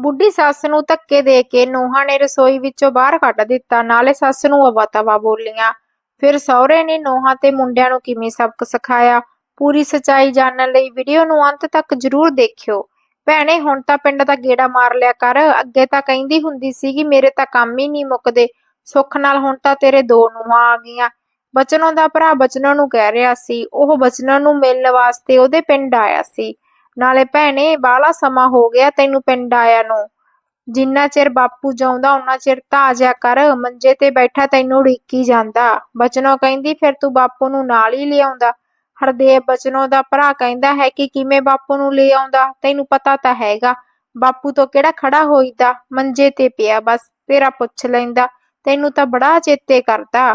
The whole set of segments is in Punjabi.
ਬੁੱਢੀ ਸੱਸ ਨੂੰ ਧੱਕੇ ਦੇ ਕੇ ਨੂੰਹਾਂ ਨੇ ਰਸੋਈ ਵਿੱਚੋਂ ਬਾਹਰ ਕੱਢ ਦਿੱਤਾ। ਨਾਲੇ ਸੱਸ ਨੂੰ ਅਵਾ ਬੋਲੀਆਂ। ਫਿਰ ਸਹੁਰੇ ਨੇ ਨੂੰਹਾਂ ਤੇ ਮੁੰਡਿਆਂ ਨੂੰ ਕਿਵੇਂ ਸਬਕ ਸਿਖਾਇਆ? ਪੂਰੀ ਸਚਾਈ ਜਾਣਨ ਲਈ ਵੀਡੀਓ ਨੂੰ ਅੰਤ ਤੱਕ ਜ਼ਰੂਰ ਦੇਖਿਓ। ਭੈਣੇ, ਹੁਣ ਤਾਂ ਪਿੰਡ ਦਾ ਗੇੜਾ ਮਾਰ ਲਿਆ ਕਰ। ਅੱਗੇ ਤਾਂ ਕਹਿੰਦੀ ਹੁੰਦੀ ਸੀ ਕਿ ਮੇਰੇ ਤਾਂ ਕੰਮ ਹੀ ਨਹੀਂ ਮੁੱਕਦੇ। ਸੁੱਖ ਨਾਲ ਹੁਣ ਤਾਂ ਤੇਰੇ ਦੋ ਨੂੰਹਾਂ ਆ ਗਈਆਂ। ਬਚਨੋਂ ਦਾ ਭਰਾ ਬਚਨੋਂ ਨੂੰ ਕਹਿ ਰਿਹਾ ਸੀ। ਉਹ ਬਚਨੋਂ ਨੂੰ ਮਿਲਣ ਵਾਸਤੇ ਉਹਦੇ ਪਿੰਡ ਆਇਆ ਸੀ। ਨਾਲੇ ਭੈਣੇ, ਬਾਹਲਾ ਸਮਾਂ ਹੋ ਗਿਆ ਤੈਨੂੰ ਪਿੰਡ ਆਇਆ ਨੂੰ। ਜਿੰਨਾ ਚਿਰ ਬਾਪੂ ਜਾਉਂਦਾ ਉਹਨਾਂ ਚਿਰ ਤਾਂ ਆ ਜਾ ਕਰ, ਮੰਜੇ ਤੇ ਬੈਠਾ ਤੈਨੂੰ ਉਡੀਕੀ ਜਾਂਦਾ। ਬਚਨੋ ਕਹਿੰਦੀ, ਫਿਰ ਤੂੰ ਬਾਪੂ ਨੂੰ ਨਾਲ ਹੀ ਲਿਆਉਂਦਾ। ਹਰਦੇਵ ਬਚਨੋ ਦਾ ਭਰਾ ਕਹਿੰਦਾ ਹੈ ਕਿ ਕਿਵੇਂ ਬਾਪੂ ਨੂੰ ਲੈ ਆਉਂਦਾ, ਤੈਨੂੰ ਪਤਾ ਤਾਂ ਹੈਗਾ। ਬਾਪੂ ਤੋਂ ਕਿਹੜਾ ਖੜਾ ਹੋਈਦਾ? ਮੰਜੇ ਤੇ ਪਿਆ ਬਸ, ਤੇਰਾ ਪੁੱਛ ਲੈਂਦਾ। ਤੈਨੂੰ ਤਾਂ ਬੜਾ ਚੇਤੇ ਕਰਦਾ।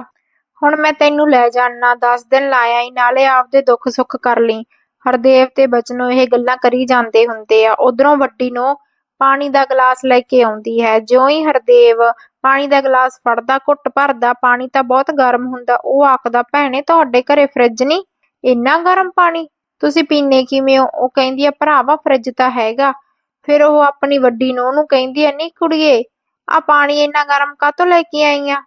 ਹੁਣ ਮੈਂ ਤੈਨੂੰ ਲੈ ਜਾਣਾ 10 ਦਿਨ ਲਾਇਆ ਹੀ ਨਾਲੇ ਆਪਦੇ ਦੁੱਖ ਸੁੱਖ ਕਰ ਲਈ। ਹਰਦੇਵ ਤੇ ਬਚਨੋ ਇਹ ਗੱਲਾਂ ਕਰੀ ਜਾਂਦੇ ਹੁੰਦੇ ਆ। ਉਧਰੋਂ ਵੱਡੀ ਨੂੰ ਪਾਣੀ ਦਾ ਗਲਾਸ ਲੈ ਕੇ ਆਉਂਦੀ ਹੈ। ਜਿਉਂ ਹੀ ਹਰਦੇਵ ਪਾਣੀ ਦਾ ਗਲਾਸ ਫੜਦਾ, ਘੁੱਟ ਭਰਦਾ, ਪਾਣੀ ਤਾਂ ਬਹੁਤ ਗਰਮ ਹੁੰਦਾ, ਉਹ ਆਖਦਾ, ਭੈਣੇ, ਤੁਹਾਡੇ ਘਰੇ ਫਰਿੱਜ ਨਹੀਂ? ਇੰਨਾ ਗਰਮ ਪਾਣੀ? ਤੁਸੀਂ ਪੀਨੇ ਕਿਵੇਂ ਹੋ? ਉਹ ਕਹਿੰਦੀ ਆ, ਭਰਾਵਾ, ਫਰਿੱਜ ਤਾਂ ਹੈਗਾ। ਫਿਰ ਉਹ ਆਪਣੀ ਵੱਡੀ ਨੂੰਹ ਨੂੰ ਕਹਿੰਦੀ ਆ, ਨਹੀਂ ਕੁੜੀਏ ਆ ਪਾਣੀ ਇੰਨਾ ਗਰਮ ਕਾਹਤੋਂ ਲੈ ਕੇ ਆਈ ਆ?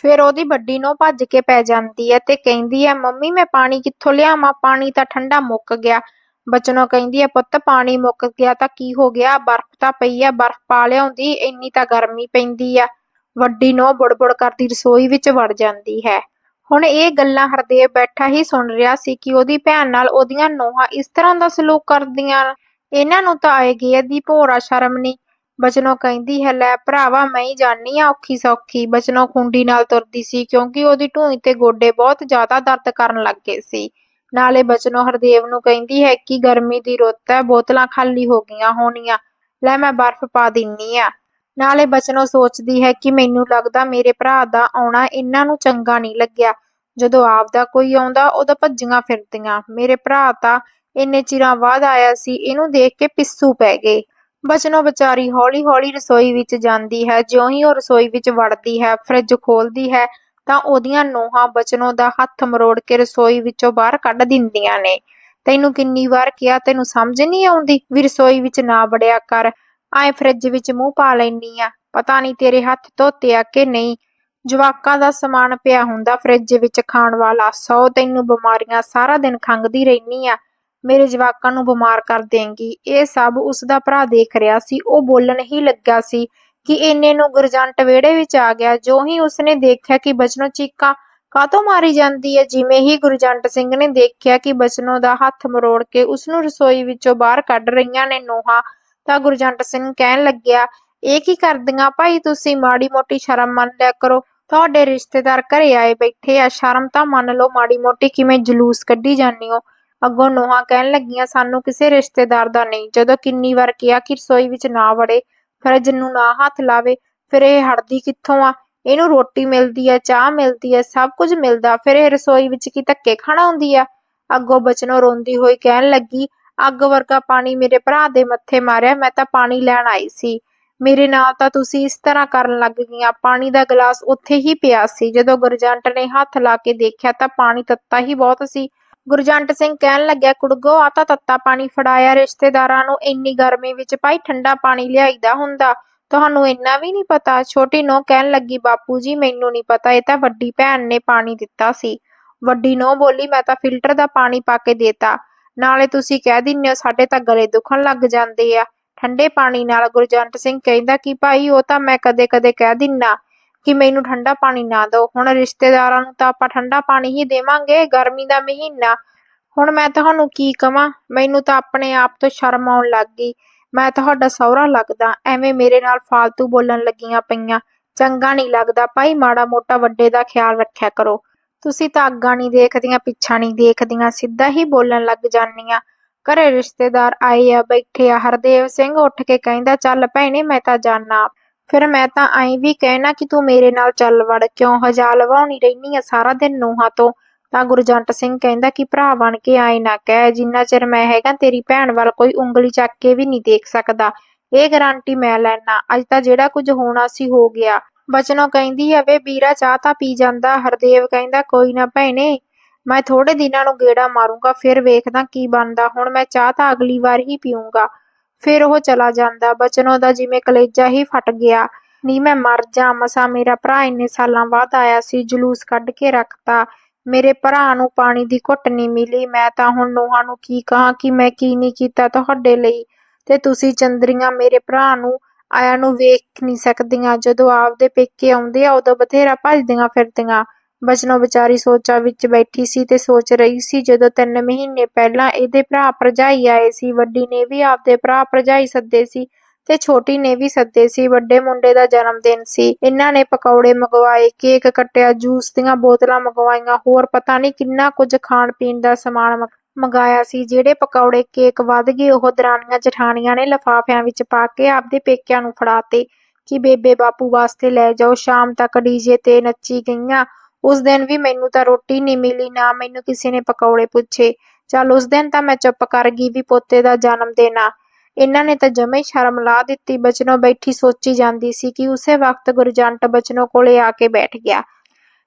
ਫਿਰ ਉਹਦੀ ਵੱਡੀ ਨੂੰ ਭੱਜ ਕੇ ਪੈ ਜਾਂਦੀ ਹੈ ਤੇ ਕਹਿੰਦੀ ਹੈ, ਮੰਮੀ, ਮੈਂ ਪਾਣੀ ਕਿੱਥੋਂ ਲਿਆਵਾਂ? ਪਾਣੀ ਤਾਂ ਠੰਡਾ ਮੁੱਕ ਗਿਆ। ਬਚਨੋ ਕਹਿੰਦੀ ਹੈ, ਪੁੱਤ, ਪਾਣੀ ਮੁੱਕ ਗਿਆ ਤਾਂ ਕੀ ਹੋ ਗਿਆ? ਬਰਫ਼ ਤਾਂ ਪਈ ਆ ਬਰਫ਼ ਪਾ ਲਿਆਉਂਦੀ, ਇੰਨੀ ਤਾਂ ਗਰਮੀ ਪੈਂਦੀ ਆ। ਵੱਡੀ ਨੂੰ ਬੁੜਬੁੜ ਕਰਦੀ ਰਸੋਈ ਵਿੱਚ ਵੜ ਜਾਂਦੀ ਹੈ। ਹੁਣ ਇਹ ਗੱਲਾਂ ਹਰਦੇਵ ਬੈਠਾ ਹੀ ਸੁਣ ਰਿਹਾ ਸੀ ਕਿ ਉਹਦੀ ਭੈਣ ਨਾਲ ਉਹਦੀਆਂ ਨੋਹਾਂ ਇਸ ਤਰ੍ਹਾਂ ਦਾ ਸਲੂਕ ਕਰਦੀਆਂ, ਇਹਨਾਂ ਨੂੰ ਤਾਂ ਆਏਗੀ ਇਹਦੀ ਭੋਰਾ ਸ਼ਰਮ ਨਹੀਂ ਬਚਨੋਂ ਕਹਿੰਦੀ ਹੈ, ਲੈ ਭਰਾਵਾ, ਮੈਂ ਹੀ ਜਾਣੀ ਔਖੀ ਸੌਖੀ। ਬਚਨੋਂ ਖੁੰਡੀ ਨਾਲ ਤੁਰਦੀ ਸੀ ਕਿਉਂਕਿ ਉਹਦੀ ਢੂਈ ਤੇ ਗੋਡੇ ਬਹੁਤ ਜ਼ਿਆਦਾ ਦਰਦ ਕਰਨ ਲੱਗੇ ਸੀ। ਨਾਲੇ ਬਚਨੋਂ ਹਰਦੇਵ ਨੂੰ ਕਹਿੰਦੀ ਹੈ ਕਿ ਗਰਮੀ ਦੀ ਰੁੱਤ ਹੈ, ਬੋਤਲਾਂ ਖਾਲੀ ਹੋ ਗਈਆਂ ਹੋਣੀਆਂ। ਲੈ ਮੈਂ ਬਰਫ਼ ਪਾ ਦਿੰਨੀ ਆ। ਨਾਲੇ ਬਚਨੋਂ ਸੋਚਦੀ ਹੈ ਕਿ ਮੈਨੂੰ ਲੱਗਦਾ ਮੇਰੇ ਭਰਾ ਦਾ ਆਉਣਾ ਇਹਨਾਂ ਨੂੰ ਚੰਗਾ ਨਹੀਂ ਲੱਗਿਆ। ਜਦੋਂ ਆਪਦਾ ਕੋਈ ਆਉਂਦਾ ਉਦੋਂ ਭੱਜੀਆਂ ਫਿਰਦੀਆਂ। ਮੇਰੇ ਭਰਾ ਤਾਂ ਇੰਨੇ ਚਿਰਾਂ ਬਾਅਦ ਆਇਆ ਸੀ, ਇਹਨੂੰ ਦੇਖ ਕੇ ਪਿੱਸੂ ਪੈ ਗਏ। ਬਚਨੋ ਵਿਚਾਰੀ ਹੌਲੀ-ਹੌਲੀ ਰਸੋਈ ਵਿੱਚ ਜਾਂਦੀ ਹੈ ਜਿਉਂ ਹੀ ਉਹ ਰਸੋਈ ਵਿੱਚ ਵੜਦੀ ਹੈ, ਫਰਿੱਜ ਖੋਲਦੀ ਹੈ, ਤਾਂ ਉਹਦੀਆਂ ਨੋਹਾਂ ਬਚਨੋ ਦਾ ਹੱਥ ਮਰੋੜ ਕੇ ਰਸੋਈ ਵਿੱਚੋਂ ਬਾਹਰ ਕੱਢ ਦਿੰਦੀਆਂ ਨੇ। ਤੈਨੂੰ ਕਿੰਨੀ ਵਾਰ ਕਿਹਾ, ਤੈਨੂੰ ਸਮਝ ਨਹੀਂ ਆਉਂਦੀ ਵੀ ਰਸੋਈ ਵਿੱਚ ਨਾ ਵੜਿਆ ਕਰ। ਐ ਫਰਿੱਜ ਵਿੱਚ ਮੂੰਹ ਪਾ ਲੈਨੀ ਆ। ਪਤਾ ਨਹੀਂ ਤੇਰੇ ਹੱਥ ਧੋਤੇ ਆ ਕਿ ਨਹੀਂ। ਜਵਾਕਾਂ ਦਾ ਸਮਾਨ ਪਿਆ ਹੁੰਦਾ ਫਰਿੱਜ ਵਿੱਚ ਖਾਣ ਵਾਲਾ। ਸੌ ਤੈਨੂੰ ਬਿਮਾਰੀਆਂ ਸਾਰਾ ਦਿਨ ਖੰਗਦੀ ਰਹਿਨੀ ਆ। ਮੇਰੇ ਜਵਾਕਾਂ ਨੂੰ ਬਿਮਾਰ ਕਰ ਦੇਂਗੀ। ਇਹ ਸਭ ਉਸ ਦਾ ਭਰਾ ਦੇਖ ਰਿਹਾ ਸੀ। ਉਹ ਬੋਲਣ ਹੀ ਲੱਗਾ ਸੀ ਕਿ ਇੰਨੇ ਨੂੰ ਗੁਰਜੰਟ ਵਿਹੜੇ ਵਿੱਚ ਆ ਗਿਆ। ਜੋ ਹੀ ਉਸਨੇ ਦੇਖਿਆ ਕਿ ਬਚਨੋ ਚੀਕਾਂ ਕਾਤੋਂ ਮਾਰੀ ਜਾਂਦੀ ਹੈ, ਜਿਵੇਂ ਹੀ ਗੁਰਜੰਟ ਸਿੰਘ ਨੇ ਦੇਖਿਆ ਕਿ ਬਚਨੋ ਦਾ ਹੱਥ ਮਰੋੜ ਕੇ ਉਸ ਨੂੰ ਰਸੋਈ ਵਿੱਚੋਂ ਬਾਹਰ ਕੱਢ ਰਹੀਆਂ ਨੇ ਨੋਹਾਂ, ਤਾਂ ਗੁਰਜੰਟ ਸਿੰਘ ਕਹਿਣ ਲੱਗਿਆ, ਇਹ ਕੀ ਕਰਦੀਆਂ ਭਾਈ ਤੁਸੀਂ? ਮਾੜੀ ਮੋਟੀ ਸ਼ਰਮ ਮੰਨ ਲਿਆ ਕਰੋ। ਤੁਹਾਡੇ ਰਿਸ਼ਤੇਦਾਰ ਘਰੇ ਆਏ ਬੈਠੇ ਆ। ਸ਼ਰਮ ਤਾਂ ਮੰਨ ਲਓ ਮਾੜੀ ਮੋਟੀ ਕਿਵੇਂ ਜਲੂਸ ਕੱਢੀ ਜਾਂਦੀ ਹੋ। ਅੱਗੋਂ ਨੋਹਾਂ ਕਹਿਣ ਲੱਗੀਆਂ, ਸਾਨੂੰ ਕਿਸੇ ਰਿਸ਼ਤੇਦਾਰ ਦਾ ਨਹੀਂ। ਜਦੋਂ ਕਿੰਨੀ ਵਾਰ ਕਿਹਾ ਕਿ ਰਸੋਈ ਵਿੱਚ ਨਾ ਵੜੇ, ਫਰਿੱਜ ਨੂੰ ਨਾ ਹੱਥ ਲਾਵੇ, ਫਿਰ ਇਹ ਹੜਦੀ ਕਿੱਥੋਂ ਆ? ਇਹਨੂੰ ਰੋਟੀ ਮਿਲਦੀ ਹੈ ਚਾਹ ਮਿਲਦੀ ਹੈ ਸਭ ਕੁਝ ਮਿਲਦਾ। ਫਿਰ ਇਹ ਰਸੋਈ ਵਿੱਚ ਕੀ ਧੱਕੇ ਖਾਣਾ ਹੁੰਦੀ ਆ? ਅੱਗੋਂ ਬਚਨੋਂ ਰੋਂਦੀ ਹੋਈ ਕਹਿਣ ਲੱਗੀ, ਅੱਗ ਵਰਗਾ ਪਾਣੀ ਮੇਰੇ ਭਰਾ ਦੇ ਮੱਥੇ ਮਾਰਿਆ, ਮੈਂ ਤਾਂ ਪਾਣੀ ਲੈਣ ਆਈ ਸੀ। ਮੇਰੇ ਨਾਲ ਤਾਂ ਤੁਸੀਂ ਇਸ ਤਰ੍ਹਾਂ ਕਰਨ ਲੱਗ ਗਈਆਂ। ਪਾਣੀ ਦਾ ਗਲਾਸ ਉੱਥੇ ਹੀ ਪਿਆ ਸੀ। ਜਦੋਂ ਗੁਰਜੰਟ ਨੇ ਹੱਥ ਲਾ ਕੇ ਦੇਖਿਆ ਤਾਂ ਪਾਣੀ ਤੱਤਾ ਹੀ ਬਹੁਤ ਸੀ। ਗੁਰਜੰਟ ਸਿੰਘ ਕਹਿਣ ਲੱਗਿਆ, ਕੁੜਗੋ ਆ ਤਾਂ ਤੱਤਾ ਪਾਣੀ ਫੜਾਇਆ, ਰਿਸ਼ਤੇਦਾਰਾਂ ਨੂੰ ਇੰਨੀ ਗਰਮੀ ਵਿੱਚ ਭਾਈ ਠੰਡਾ ਪਾਣੀ ਲਿਆਈਦਾ ਹੁੰਦਾ। ਤੁਹਾਨੂੰ ਇੰਨਾ ਵੀ ਨਹੀਂ ਪਤਾ? ਛੋਟੀ ਨੋ ਕਹਿਣ ਲੱਗੀ, ਬਾਪੂ ਜੀ, ਮੈਨੂੰ ਨਹੀਂ ਪਤਾ, ਇਹ ਤਾਂ ਵੱਡੀ ਭੈਣ ਨੇ ਪਾਣੀ ਦਿੱਤਾ ਸੀ। ਵੱਡੀ ਨੋ ਬੋਲੀ, ਮੈਂ ਤਾਂ ਫਿਲਟਰ ਦਾ ਪਾਣੀ ਪਾ ਕੇ ਦੇਤਾ। ਨਾਲੇ ਤੁਸੀਂ ਕਹਿ ਦਿੰਦੇ ਹੋ, ਸਾਡੇ ਤਾਂ ਗਲੇ ਦੁਖਣ ਲੱਗ ਜਾਂਦੇ ਆ। ਠੰਡੇ ਪਾਣੀ ਨਾਲ ਗੁਰਜੰਟ ਸਿੰਘ ਕਹਿੰਦਾ ਕਿ ਭਾਈ, ਉਹ ਤਾਂ ਮੈਂ ਕਦੇ-ਕਦੇ ਕਹਿ ਦਿੰਨਾ। ਕਿ ਮੈਨੂੰ ਠੰਡਾ ਪਾਣੀ ਨਾ ਦਿਓ। ਹੁਣ ਰਿਸ਼ਤੇਦਾਰਾਂ ਨੂੰ ਤਾਂ ਆਪਾਂ ਠੰਡਾ ਪਾਣੀ ਹੀ ਦੇਵਾਂਗੇ, ਗਰਮੀ ਦਾ ਮਹੀਨਾ। ਹੁਣ ਮੈਂ ਤੁਹਾਨੂੰ ਕੀ ਕਵਾਂ? ਮੈਨੂੰ ਤਾਂ ਆਪਣੇ ਆਪ ਤੋਂ ਸ਼ਰਮ ਆਉਣ ਲੱਗ ਗਈ। ਮੈਂ ਤੁਹਾਡਾ ਸਹੁਰਾ ਲੱਗਦਾ, ਐਵੇਂ ਮੇਰੇ ਨਾਲ ਫਾਲਤੂ ਬੋਲਣ ਲੱਗੀਆਂ ਪਈਆਂ। ਚੰਗਾ ਨਹੀਂ ਲੱਗਦਾ ਭਾਈ, ਮਾੜਾ ਮੋਟਾ ਵੱਡੇ ਦਾ ਖਿਆਲ ਰੱਖਿਆ ਕਰੋ। ਤੁਸੀਂ ਤਾਂ ਅੱਗਾ ਨਹੀਂ ਦੇਖਦੀਆਂ, ਪਿੱਛਾ ਨਹੀਂ ਦੇਖਦੀਆਂ, ਸਿੱਧਾ ਹੀ ਬੋਲਣ ਲੱਗ ਜਾਂਦੀਆਂ। ਘਰੇ ਰਿਸ਼ਤੇਦਾਰ ਆਏ ਆ, ਬੈਠੇ ਆ, ਹਰਦੇਵ ਸਿੰਘ ਉੱਠ ਕੇ ਕਹਿੰਦਾ, ਚੱਲ ਭੈਣੇ, ਮੈਂ ਤਾਂ ਜਾਣਾ ਫਿਰ ਮੈਂ ਤਾਂ ਐਂ ਵੀ ਕਹਿਣਾ ਕਿ ਤੂੰ ਮੇਰੇ ਨਾਲ ਚੱਲ ਵੜ, ਕਿਉਂ ਹਜਾ ਲਵਾਉਣੀ ਰਹਿਨੀ ਆ ਸਾਰਾ ਦਿਨ ਨੂਹਾਂ ਤੋਂ? ਤਾਂ ਗੁਰਜੰਟ ਸਿੰਘ ਕਹਿੰਦਾ ਕਿ ਭਰਾ ਬਣ ਕੇ ਆਏ ਨਾ ਕਹਿ, ਜਿੰਨਾ ਚਿਰ ਮੈਂ ਹੈਗਾ ਤੇਰੀ ਭੈਣ ਵੱਲ ਕੋਈ ਉਂਗਲੀ ਚੱਕ ਕੇ ਵੀ ਨਹੀਂ ਦੇਖ ਸਕਦਾ। ਇਹ ਗਾਰੰਟੀ ਮੈਂ ਲੈਣਾ ਅੱਜ ਤਾਂ ਜਿਹੜਾ ਕੁਝ ਹੋਣਾ ਸੀ ਹੋ ਗਿਆ। ਬਚਨੋ ਕਹਿੰਦੀ ਆ, ਵੇ ਵੀਰਾ ਚਾਹ ਤਾਂ ਪੀ ਜਾਂਦਾ, ਹਰਦੇਵ ਕਹਿੰਦਾ, ਕੋਈ ਨਾ ਭੈਣੇ, ਮੈਂ ਥੋੜੇ ਦਿਨਾਂ ਨੂੰ ਗੇੜਾ ਮਾਰੂੰਗਾ, ਫਿਰ ਵੇਖਦਾ ਕੀ ਬਣਦਾ, ਹੁਣ ਮੈਂ ਚਾਹ ਤਾਂ ਅਗਲੀ ਵਾਰ ਹੀ ਪੀਊਂਗਾ। ਫਿਰ ਉਹ ਚਲਾ ਜਾਂਦਾ। ਬਚਨੋ ਦਾ ਜਿਵੇਂ ਕਲੇਜਾ ਹੀ ਫਟ ਗਿਆ। ਨਹੀਂ ਮੈਂ ਮਰ ਜਾ, ਮਸਾ ਮੇਰਾ ਭਰਾ ਇੰਨੇ ਸਾਲਾਂ ਬਾਅਦ ਆਇਆ ਸੀ, ਜਲੂਸ ਕੱਢ ਕੇ ਰੱਖਤਾ। ਮੇਰੇ ਭਰਾ ਨੂੰ ਪਾਣੀ ਦੀ ਘੁੱਟ ਨਹੀਂ ਮਿਲੀ। ਮੈਂ ਤਾਂ ਹੁਣ ਨੂੰਹਾਂ ਨੂੰ ਕੀ ਕਹਾਂ ਕਿ ਮੈਂ ਕੀ ਨਹੀਂ ਕੀਤਾ ਤੁਹਾਡੇ ਲਈ? ਤੇ ਤੁਸੀਂ ਚੰਦਰੀਆਂ ਮੇਰੇ ਭਰਾ ਨੂੰ, ਆਇਆ ਨੂੰ ਵੇਖ ਨਹੀਂ ਸਕਦੀਆਂ। ਜਦੋਂ ਆਪਦੇ ਪੇਕੇ ਆਉਂਦੇ ਆ, ਉਦੋਂ ਬਥੇਰਾ ਭੱਜਦੀਆਂ ਫਿਰਦੀਆਂ। ਬਚਨੋ ਵਿਚਾਰੀ ਸੋਚਾਂ ਵਿੱਚ ਬੈਠੀ ਸੀ ਤੇ ਸੋਚ ਰਹੀ ਸੀ, ਜਦੋਂ ਤਿੰਨ ਮਹੀਨੇ ਪਹਿਲਾਂ ਇਹਦੇ ਭਰਾ ਭਰਜਾਈ ਆਏ ਸੀ, ਵੱਡੀ ਨੇ ਵੀ ਆਪਦੇ ਭਰਾ ਭਰਜਾਈ ਸੱਦੇ ਸੀ ਤੇ ਛੋਟੀ ਨੇ ਵੀ ਸੱਦੇ ਸੀ, ਵੱਡੇ ਮੁੰਡੇ ਦਾ ਜਨਮ ਦਿਨ ਸੀ। ਇਹਨਾਂ ਨੇ ਪਕੌੜੇ ਮੰਗਵਾਏ, ਕੇਕ ਕੱਟਿਆ, ਜੂਸ ਦੀਆਂ ਬੋਤਲਾਂ ਮੰਗਵਾਈਆਂ, ਹੋਰ ਪਤਾ ਨਹੀਂ ਕਿੰਨਾ ਕੁਝ ਖਾਣ ਪੀਣ ਦਾ ਸਮਾਨ ਮੰਗ- ਮੰਗਾਇਆ ਸੀ, ਜਿਹੜੇ ਪਕੌੜੇ ਕੇਕ ਵੱਧ ਗਏ, ਉਹ ਦਰਾਣੀਆਂ ਜਠਾਣੀਆਂ ਨੇ ਲਫਾਫਿਆਂ ਵਿੱਚ ਪਾ ਕੇ ਆਪਦੇ ਪੇਕਿਆਂ ਨੂੰ ਫੜਾਤੇ ਕਿ ਬੇਬੇ ਬਾਪੂ ਵਾਸਤੇ ਲੈ ਜਾਓ, ਸ਼ਾਮ ਤੱਕ ਡੀਜੇ ਤੇ ਨੱਚੀ ਗਈਆਂ। ਉਸ ਦਿਨ ਵੀ ਮੈਨੂੰ ਤਾਂ ਰੋਟੀ ਨਹੀਂ ਮਿਲੀ, ਨਾ ਮੈਨੂੰ ਕਿਸੇ ਨੇ ਪਕੌੜੇ ਪੁੱਛੇ। ਚੱਲ ਉਸ ਦਿਨ ਤਾਂ ਮੈਂ ਚੁੱਪ ਕਰ ਗਈ ਵੀ ਪੋਤੇ ਦਾ ਜਨਮ ਦਿਨ ਆ। ਇਹਨਾਂ ਨੇ ਤਾਂ ਜਮੇ ਹੀ ਸ਼ਰਮ ਲਾ ਦਿੱਤੀ। ਬਚਨੋ ਬੈਠੀ ਸੋਚੀ ਜਾਂਦੀ ਸੀ ਕਿ ਉਸੇ ਵਕਤ ਗੁਰਜੰਟ ਬਚਨੋ ਕੋਲੇ ਆ ਕੇ ਬੈਠ ਗਿਆ।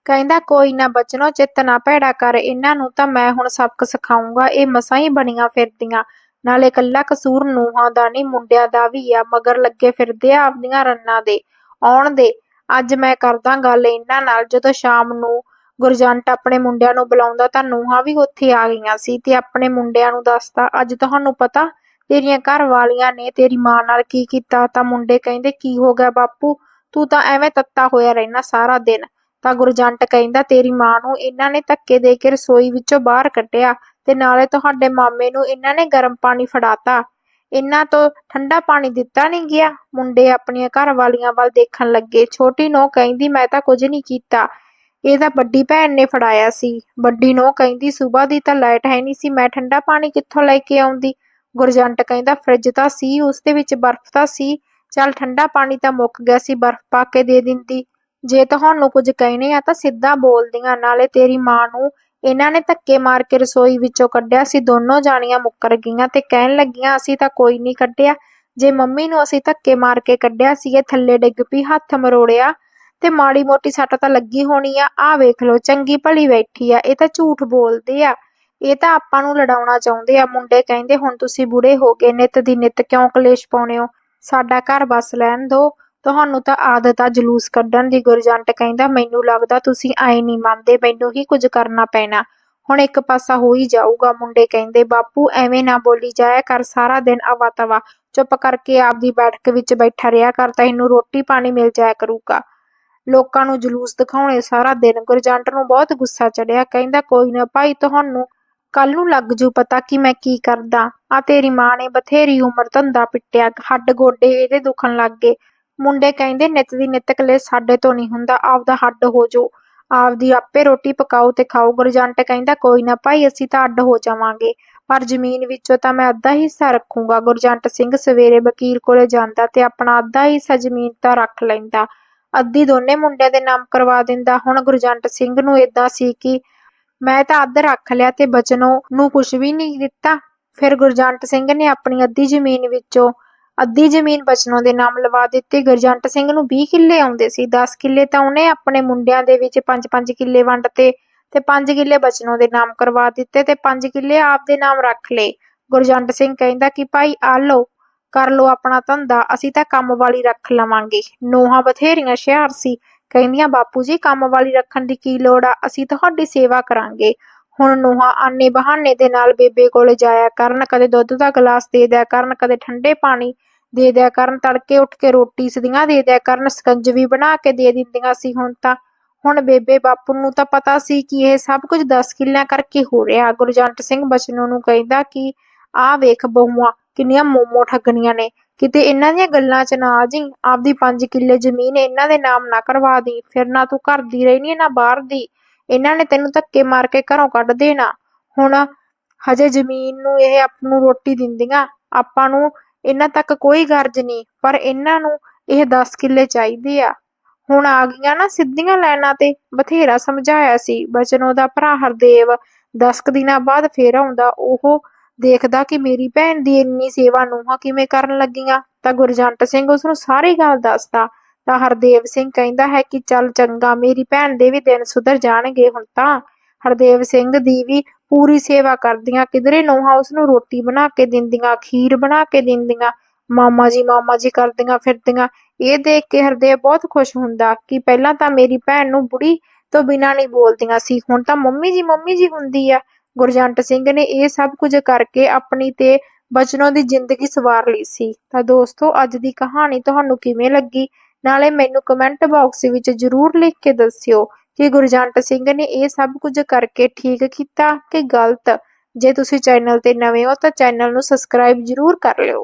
ਕਹਿੰਦਾ, ਕੋਈ ਨਾ ਬਚਨੋ, ਚਿੱਤ ਨਾ ਭੈੜਾ ਕਰ। ਇਹਨਾਂ ਨੂੰ ਤਾਂ ਮੈਂ ਹੁਣ ਸਬਕ ਸਿਖਾਉਂਗਾ ਇਹ ਮਸਾਂ ਹੀ ਬਣੀਆਂ ਫਿਰਦੀਆਂ। ਨਾਲੇ ਕੱਲਾ ਕਸੂਰ ਨੂੰਹਾਂ ਦਾ ਨਹੀਂ, ਮੁੰਡਿਆਂ ਦਾ ਵੀ ਆ। ਮਗਰ ਲੱਗੇ ਫਿਰਦੇ ਆ ਆਪਦੀਆਂ ਰੰਨਾਂ ਦੇ। ਆਉਣ ਦੇ। ਅੱਜ ਮੈਂ ਕਰਦਾ ਗੱਲ ਇਹਨਾਂ ਨਾਲ, ਜਦੋਂ ਸ਼ਾਮ ਨੂੰ ਗੁਰਜੰਟ ਆਪਣੇ ਮੁੰਡਿਆਂ ਨੂੰ ਬੁਲਾਉਂਦਾ ਤਾਂ ਨੂਹਾਂ ਵੀ ਉੱਥੇ ਆ ਗਈਆਂ ਸੀ ਤੇ ਆਪਣੇ ਮੁੰਡਿਆਂ ਨੂੰ ਦੱਸਦਾ, ਅੱਜ ਤੁਹਾਨੂੰ ਪਤਾ ਤੇਰੀਆਂ ਘਰ ਵਾਲੀਆਂ ਨੇ ਤੇਰੀ ਮਾਂ ਨਾਲ ਕੀ ਕੀਤਾ? ਤਾਂ ਮੁੰਡੇ ਕਹਿੰਦੇ, ਕੀ ਹੋ ਗਿਆ ਬਾਪੂ? ਤੂੰ ਤਾਂ ਐਵੇਂ ਤੱਤਾ ਹੋਇਆ ਰਹਿਣਾ ਸਾਰਾ ਦਿਨ। ਤਾਂ ਗੁਰਜੰਟ ਕਹਿੰਦਾ, ਤੇਰੀ ਮਾਂ ਨੂੰ ਇਹਨਾਂ ਨੇ ਧੱਕੇ ਦੇ ਕੇ ਰਸੋਈ ਵਿੱਚੋਂ ਬਾਹਰ ਕੱਢਿਆ ਤੇ ਨਾਲੇ ਤੁਹਾਡੇ ਮਾਮੇ ਨੂੰ ਇਹਨਾਂ ਨੇ ਗਰਮ ਪਾਣੀ ਫੜਾਤਾ। ਇਹਨਾਂ ਤੋਂ ਠੰਡਾ ਪਾਣੀ ਦਿੱਤਾ ਨਹੀਂ ਗਿਆ। ਮੁੰਡੇ ਆਪਣੀਆਂ ਘਰ ਵਾਲੀਆਂ ਵੱਲ ਦੇਖਣ ਲੱਗੇ। ਛੋਟੀ ਨੂੰ ਕਹਿੰਦੀ, ਮੈਂ ਤਾਂ ਕੁਝ ਨਹੀਂ ਕੀਤਾ। ਇਹ ਤਾਂ ਵੱਡੀ ਭੈਣ ਨੇ ਫੜਾਇਆ ਸੀ। ਵੱਡੀ ਨੂੰ ਕਹਿੰਦੀ ਸਵੇਰ ਦੀ ਤਾਂ ਲਾਈਟ ਹੈ ਨਹੀਂ ਸੀ। ਮੈਂ ਠੰਡਾ ਪਾਣੀ ਕਿੱਥੋਂ ਲੈ ਕੇ ਆਉਂਦੀ? ਗੁਰਜੰਟ ਕਹਿੰਦਾ, ਫਰਿੱਜ ਤਾਂ ਸੀ, ਉਸ ਦੇ ਵਿੱਚ ਬਰਫ਼ ਤਾਂ ਸੀ। ਚੱਲ ਠੰਡਾ ਪਾਣੀ ਤਾਂ ਮੁੱਕ ਗਿਆ ਸੀ, ਬਰਫ਼ ਪਾ ਕੇ ਦੇ ਦਿੰਦੀ। ਜੇ ਤੁਹਾਨੂੰ ਕੁਝ ਕਹਿਣੇ ਆ ਤਾਂ ਸਿੱਧਾ ਬੋਲਦੀਆਂ, ਨਾਲੇ ਤੇਰੀ ਮਾਂ ਨੂੰ ਇਹਨਾਂ ਨੇ ਧੱਕੇ ਮਾਰ ਕੇ ਰਸੋਈ ਵਿੱਚੋਂ ਕੱਢਿਆ। ਸੀ ਦੋਨੋਂ ਜਾਣੀਆਂ ਮੁੱਕਰ ਗਈਆਂ ਤੇ ਕਹਿਣ ਲੱਗੀਆਂ, ਅਸੀਂ ਤਾਂ ਕੋਈ ਨਹੀਂ ਕੱਢਿਆ। ਜੇ ਮੰਮੀ ਨੂੰ ਅਸੀਂ ਧੱਕੇ ਮਾਰ ਕੇ ਕੱਢਿਆ ਸੀ, ਇਹ ਥੱਲੇ ਡਿੱਗ ਪਈ, ਹੱਥ ਮਰੋੜਿਆ ਤੇ ਮਾੜੀ ਮੋਟੀ ਸੱਟ ਤਾਂ ਲੱਗੀ ਹੋਣੀ ਆ। ਆਹ ਵੇਖ ਲਓ, ਚੰਗੀ ਭਲੀ ਬੈਠੀ ਆ, ਇਹ ਤਾਂ ਝੂਠ ਬੋਲਦੇ ਆ। ਇਹ ਤਾਂ ਆਪਾਂ ਨੂੰ ਲੜਾਉਣਾ ਚਾਹੁੰਦੇ ਆ। ਮੁੰਡੇ ਕਹਿੰਦੇ, ਹੁਣ ਤੁਸੀਂ ਬੁੜੇ ਹੋ ਗਏ, ਨਿਤ ਦੀ ਨਿਤ ਕਿਉਂ ਕਲੇਸ਼ ਪਾਉਣੇ ਹੋ? ਸਾਡਾ ਘਰ ਬਸ ਲੈਣ ਦਿਓ। ਤੁਹਾਨੂੰ ਤਾਂ ਆਦਤ ਆ ਜਲੂਸ ਕੱਢਣ ਦੀ, ਗੁਰਜੰਟ ਕਹਿੰਦਾ, ਮੈਨੂੰ ਲੱਗਦਾ ਤੁਸੀਂ ਆਏ ਨਹੀਂ ਮੰਨਦੇ, ਮੈਨੂੰ ਹੀ ਕੁਝ ਕਰਨਾ ਪੈਣਾ। ਹੁਣ ਇੱਕ ਪਾਸਾ ਹੋ ਹੀ ਜਾਊਗਾ। ਮੁੰਡੇ ਕਹਿੰਦੇ, ਬਾਪੂ, ਐਵੇਂ ਨਾ ਬੋਲੀ ਜਾਇਆ ਕਰ, ਸਾਰਾ ਦਿਨ ਅਵਾ ਤਵਾ। ਚੁੱਪ ਕਰਕੇ ਆਪਦੀ ਬੈਠਕ ਵਿੱਚ ਬੈਠਾ ਰਿਹਾ ਕਰ, ਤਾਂ ਇਹਨੂੰ ਰੋਟੀ ਪਾਣੀ ਮਿਲ ਜਾਇਆ ਕਰੂਗਾ। ਲੋਕਾਂ ਨੂੰ ਜਲੂਸ ਦਿਖਾਉਣੇ ਸਾਰਾ ਦਿਨ, ਗੁਰਜੰਟ ਨੂੰ ਬਹੁਤ ਗੁੱਸਾ ਚੜਿਆ, ਕਹਿੰਦਾ, ਕੋਈ ਨਾ ਭਾਈ, ਤੁਹਾਨੂੰ ਕੱਲ ਨੂੰ ਲੱਗ ਜੂ ਪਤਾ ਕਿ ਮੈਂ ਕੀ ਕਰਦਾ। ਆ ਤੇਰੀ ਮਾਂ ਨੇ ਬਥੇਰੀ ਉਮਰ ਧੰਦਾ ਪਿੱਟਿਆ, ਹੱਡ ਗੋਡੇ ਇਹਦੇ ਦੁਖਣ ਲੱਗ ਗਏ। ਮੁੰਡੇ ਕਹਿੰਦੇ, ਨਿੱਤ ਦੀ ਨਿਤ ਕਲੇ ਸਾਡੇ ਤੋਂ ਨਹੀਂ ਹੁੰਦਾ, ਆਪਦਾ ਹੱਡ ਹੋ ਜੋ। ਆਪਦੀ ਆਪੇ ਰੋਟੀ ਪਕਾਓ ਤੇ ਖਾਓ। ਗੁਰਜੰਟ ਕਹਿੰਦਾ, ਕੋਈ ਨਾ ਭਾਈ, ਅਸੀਂ ਤਾਂ ਅੱਡ ਹੋ ਜਾਵਾਂਗੇ। ਪਰ ਜ਼ਮੀਨ ਵਿੱਚੋਂ ਤਾਂ ਮੈਂ ਅੱਧਾ ਹਿੱਸਾ ਰੱਖੂੰਗਾ। ਗੁਰਜੰਟ ਸਿੰਘ ਸਵੇਰੇ ਵਕੀਲ ਕੋਲੇ ਜਾਂਦਾ ਤੇ ਆਪਣਾ ਅੱਧਾ ਹਿੱਸਾ ਜ਼ਮੀਨ ਤਾਂ ਰੱਖ ਲੈਂਦਾ। ਅੱਧੀ ਦੋਨੇ ਮੁੰਡਿਆਂ ਦੇ ਨਾਮ ਕਰਵਾ ਦਿੰਦਾ। ਹੁਣ ਗੁਰਜੰਟ ਸਿੰਘ ਨੂੰ ਇਦਾਂ ਸੀ ਕਿ ਮੈਂ ਤਾਂ ਅੱਧ ਰੱਖ ਲਿਆ ਤੇ ਬਚਨੋ ਨੂੰ ਕੁਝ ਵੀ ਨਹੀਂ ਦਿੱਤਾ। ਫਿਰ ਗੁਰਜੰਟ ਸਿੰਘ ਨੇ ਆਪਣੀ ਅੱਧੀ ਜ਼ਮੀਨ ਵਿੱਚੋਂ ਅੱਧੀ ਜ਼ਮੀਨ ਬਚਨੋਂ ਦੇ ਨਾਮ ਲਵਾ ਦਿੱਤੀ। ਗੁਰਜੰਟ ਸਿੰਘ ਨੂੰ 20 ਕਿੱਲੇ ਆਉਂਦੇ ਸੀ। 10 ਕਿੱਲੇ ਤਾਂ ਉਹਨੇ ਆਪਣੇ ਮੁੰਡਿਆਂ ਦੇ ਵਿੱਚ 5-5 ਕਿੱਲੇ ਵੰਡਤੇ ਤੇ 5 ਕਿੱਲੇ ਬਚਨੋਂ ਦੇ ਨਾਮ ਕਰਵਾ ਦਿੱਤੇ ਤੇ 5 ਕਿੱਲੇ ਆਪ ਦੇ ਨਾਮ ਰੱਖ ਲਏ। ਗੁਰਜੰਟ ਸਿੰਘ ਕਹਿੰਦਾ ਕਿ ਭਾਈ, ਆ ਲਓ, ਕਰ ਲਓ ਆਪਣਾ ਧੰਦਾ, ਅਸੀਂ ਤਾਂ ਕੰਮ ਵਾਲੀ ਰੱਖ ਲਵਾਂਗੇ। ਨੋਹਾਂ ਬਥੇਰੀਆਂ ਹੁਸ਼ਿਆਰ ਸੀ। ਕਹਿੰਦੀਆਂ, ਬਾਪੂ ਜੀ, ਕੰਮ ਵਾਲੀ ਰੱਖਣ ਦੀ ਕੀ ਲੋੜ ਆ? ਅਸੀਂ ਤੁਹਾਡੀ ਸੇਵਾ ਕਰਾਂਗੇ। ਹੁਣ ਨੋਹਾਂ ਆਨੇ ਬਹਾਨੇ ਦੇ ਨਾਲ ਬੇਬੇ ਕੋਲ ਜਾਇਆ ਕਰਨ, ਕਦੇ ਦੁੱਧ ਦਾ ਗਲਾਸ ਦੇ ਦਿਆ ਕਰਨ, ਕਦੇ ਠੰਡੇ ਪਾਣੀ ਦੇ ਦਿਆ ਕਰਨ, ਤੜਕੇ ਉੱਠ ਕੇ ਰੋਟੀ ਸਦੀਆਂ ਦੇ ਦਿਆ ਕਰਨ ਸਕੰਜਵੀ ਬਣਾ ਕੇ ਦੇ ਦਿੰਦੀਆਂ ਸੀ ਹੁਣ ਤਾਂ। ਹੁਣ ਬੇਬੇ ਬਾਪੂ ਨੂੰ ਤਾਂ ਪਤਾ ਸੀ ਕਿ ਇਹ ਸਭ ਕੁਝ 10 ਕਿੱਲਿਆਂ ਕਰਕੇ ਹੋ ਰਿਹਾ। ਗੁਰਜੰਟ ਸਿੰਘ ਬਚਨੋਂ ਨੂੰ ਕਹਿੰਦਾ ਕਿ ਆਹ ਵੇਖ ਬਹੂਆਂ, ਕਿੰਨੀਆਂ ਮੋਮੋ ਠੱਗਣੀਆਂ ਨੇ। ਕਿਤੇ ਇਹਨਾਂ ਦੀਆਂ ਗੱਲਾਂ 'ਚ ਨਾ ਆ ਜੀ ਆਪਦੀ 5 ਕਿੱਲੇ ਜ਼ਮੀਨ ਇਹਨਾਂ ਦੇ ਨਾਮ ਨਾ ਕਰਵਾ ਦੀ। ਫਿਰ ਨਾ ਤੂੰ ਘਰ ਦੀ ਰਹਿਣੀ, ਨਾ ਬਾਹਰ ਦੀ। ਇਹਨਾਂ ਨੇ ਤੈਨੂੰ ਧੱਕੇ ਮਾਰ ਕੇ ਘਰੋਂ ਕੱਢ ਦੇਣਾ। ਹੁਣ ਹਜੇ ਜ਼ਮੀਨ ਨੂੰ ਇਹ ਆਪ ਨੂੰ ਰੋਟੀ ਦਿੰਦੀਆਂ। ਆਪਾਂ ਨੂੰ ਇਹਨਾਂ ਤੱਕ ਕੋਈ ਗਰਜ ਨਹੀਂ, ਪਰ ਇਹਨਾਂ ਨੂੰ ਇਹ 10 ਕਿੱਲੇ ਚਾਹੀਦੇ ਆ। ਹੁਣ ਆ ਗਈਆਂ ਨਾ ਸਿੱਧੀਆਂ ਲਾਈਨਾਂ ਤੇ ਬਥੇਰਾ ਸਮਝਾਇਆ ਸੀ। ਬਚਨੋ ਦਾ ਭਰਾ ਹਰਦੇਵ 10 ਕੁ ਦਿਨਾਂ ਬਾਅਦ ਫੇਰ ਆਉਂਦਾ। ਉਹ ਦੇਖਦਾ ਕਿ ਮੇਰੀ ਭੈਣ ਦੀ ਇੰਨੀ ਸੇਵਾ ਨੂੰਹਾਂ ਕਿਵੇਂ ਕਰਨ ਲੱਗੀਆਂ। ਤਾਂ ਗੁਰਜੰਟ ਸਿੰਘ ਉਸ ਨੂੰ ਸਾਰੀ ਗੱਲ ਦੱਸਦਾ। ਤਾਂ ਹਰਦੇਵ ਸਿੰਘ ਕਹਿੰਦਾ ਹੈ ਕਿ ਚੱਲ ਚੰਗਾ, ਮੇਰੀ ਭੈਣ ਦੇ ਵੀ ਦਿਨ ਸੁਧਰ ਜਾਣਗੇ ਹੁਣ ਤਾਂ। ਹਰਦੇਵ ਸਿੰਘ ਦੀ ਵੀ ਪੂਰੀ ਸੇਵਾ ਕਰਦੀਆਂ, ਕਿਧਰੇ ਨੂੰਹਾਂ ਉਸ ਨੂੰ ਰੋਟੀ ਬਣਾ ਕੇ ਦਿੰਦੀਆਂ, ਖੀਰ ਬਣਾ ਕੇ ਦਿੰਦੀਆਂ, ਮਾਮਾ ਜੀ ਮਾਮਾ ਜੀ ਕਰਦੀਆਂ ਫਿਰਦੀਆਂ। ਇਹ ਦੇਖ ਕੇ ਹਰਦੇਵ ਬਹੁਤ ਖੁਸ਼ ਹੁੰਦਾ ਕਿ ਪਹਿਲਾਂ ਤਾਂ ਮੇਰੀ ਭੈਣ ਨੂੰ ਬੁੜੀ ਤੋਂ ਬਿਨਾਂ ਨਹੀਂ ਬੋਲਦੀਆਂ ਸੀ, ਹੁਣ ਤਾਂ ਮੰਮੀ ਜੀ ਮੰਮੀ ਜੀ ਹੁੰਦੀ ਆ। ਗੁਰਜੰਟ ਸਿੰਘ ਨੇ ਇਹ ਸਭ ਕੁਝ ਕਰਕੇ ਆਪਣੀ ਤੇ ਬਚਨੋਂ ਦੀ ਜ਼ਿੰਦਗੀ ਸਵਾਰ ਲਈ ਸੀ। ਤਾਂ ਦੋਸਤੋ, ਅੱਜ ਦੀ ਕਹਾਣੀ ਤੁਹਾਨੂੰ ਕਿਵੇਂ ਲੱਗੀ? ਨਾਲੇ ਮੈਨੂੰ ਕਮੈਂਟ ਬਾਕਸ ਵਿੱਚ ਜਰੂਰ ਲਿਖ ਕੇ ਦੱਸਿਓ ਕਿ ਗੁਰਜੰਟ ਸਿੰਘ ਨੇ ਇਹ ਸਭ ਕੁਝ ਕਰਕੇ ਠੀਕ ਕੀਤਾ ਕਿ ਗਲਤ। ਜੇ ਤੁਸੀਂ ਚੈਨਲ ਤੇ ਨਵੇਂ ਹੋ ਤਾਂ ਚੈਨਲ ਨੂੰ ਸਬਸਕ੍ਰਾਈਬ ਜਰੂਰ ਕਰ ਲਿਓ।